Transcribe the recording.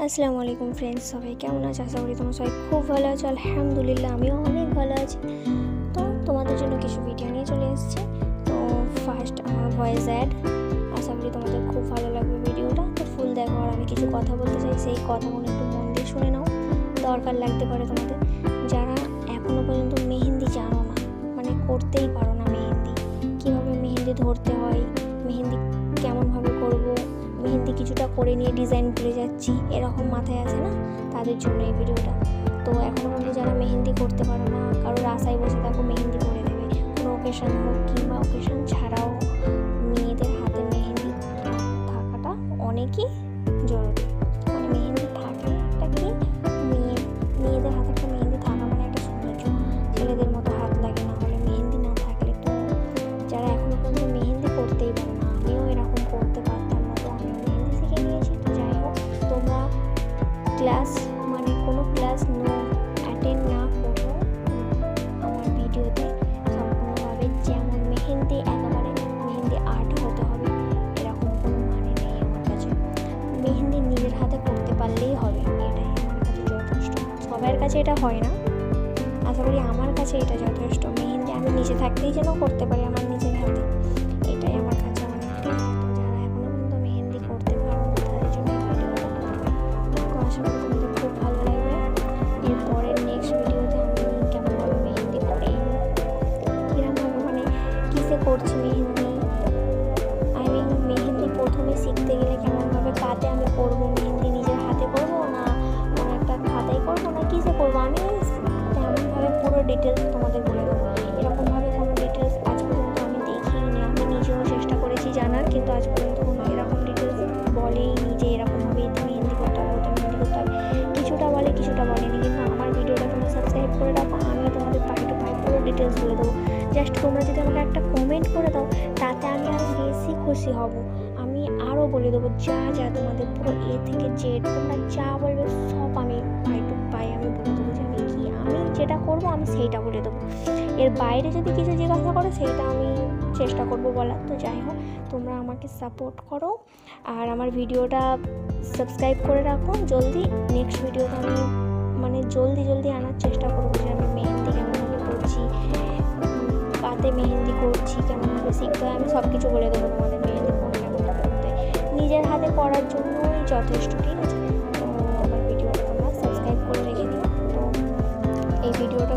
আসসালামু আলাইকুম ফ্রেন্ডস সবাই কেমন আছে? আশা করি তোমরা সবাই খুব ভালো আছো। আলহামদুলিল্লাহ, আমিও অনেক ভালো আছি। তো তোমাদের জন্য কিছু ভিডিও নিয়ে চলে এসেছি। তো ফার্স্ট আমার ভয়েস অ্যাড আশা করি তোমাদের খুব ভালো লাগবে ভিডিওটা। তো ফুল দেখো, আর আমি কিছু কথা বলতে চাই, সেই কথাগুলো একটু মন দিয়ে শুনে নাও। দরকার লাগতে পারে তোমাদের। যারা এখনও পর্যন্ত মেহেন্দি জানো না মানে করতেই পারো না মেহেন্দি। কীভাবে মেহেন্দি ধরতে হয়, মেহেন্দি কেমনভাবে করব মেহেন্দি কিছুটা করে নিয়ে ডিজাইন করে যাচ্ছি। এরকম মাথায় আছে না? তাদের জন্য এই ভিডিওটা তো এখনও পর্যন্ত যারা মেহেন্দি করতে পারো না, কারোর আশায় বসে থাকো, মেহেন্দি করে দেবে। কোনো অকেশান হোক কিংবা অকেশান ছাড়াও মেয়েদের হাতে মেহেন্দি থাকাটা অনেকই ক্লাস মানে কোনো ক্লাস নো অ্যাটেন্ড না করলেও আমার ভিডিওতে সম্পূর্ণভাবে যেমন মেহেন্দি, একেবারে মেহেন্দি আর্ট হতে হবে, এরকম কোনো মানে নেই আমার কাছে। মেহেন্দি নিজের হাতে করতে পারলেই হবে, এটাই আমার কাছে যথেষ্ট। সবার কাছে এটা হয় না। আশা করি আমার কাছে এটা যথেষ্ট। মেহেন্দি আমি নিজে থাকতেই যেন করতে পারি, আমার করছি মেহেন্দি। বলে দেবো। জাস্ট তোমরা যদি আমাকে একটা কমেন্ট করে দাও তাতে আমি আরও বেশি খুশি হব। আমি আরও বলে দেবো যা যা তোমাদের পুরো এ থেকে জেড তোমরা যা বলবে সব আমি পাই টু পাই আমি বলে দেবো যে আমি কি আমি যেটা করব আমি সেইটা বলে দেবো। এর বাইরে যদি কিছু জিজ্ঞাসা করো সেইটা আমি চেষ্টা করব বলার। তো যাই হোক তোমরা আমাকে সাপোর্ট করো। আর আমার ভিডিওটা সাবস্ক্রাইব করে রাখো। জলদি নেক্সট ভিডিওতে আমি মানে জলদি জলদি আনার চেষ্টা করব যে আমি মেহেন্দি কেমনভাবে করছি উম, কাতে মেহেন্দি করছি কেমনভাবে শিখতে হয় আমি সব কিছু বলে দেবো তোমাদের মেহেন্দি কোন কেমন করতে। নিজের হাতে করার জন্যই যথেষ্ট, ঠিক আছে? তো আমার ভিডিওটা তোমরা সাবস্ক্রাইব করে রেখে দিও। তো এই ভিডিওটা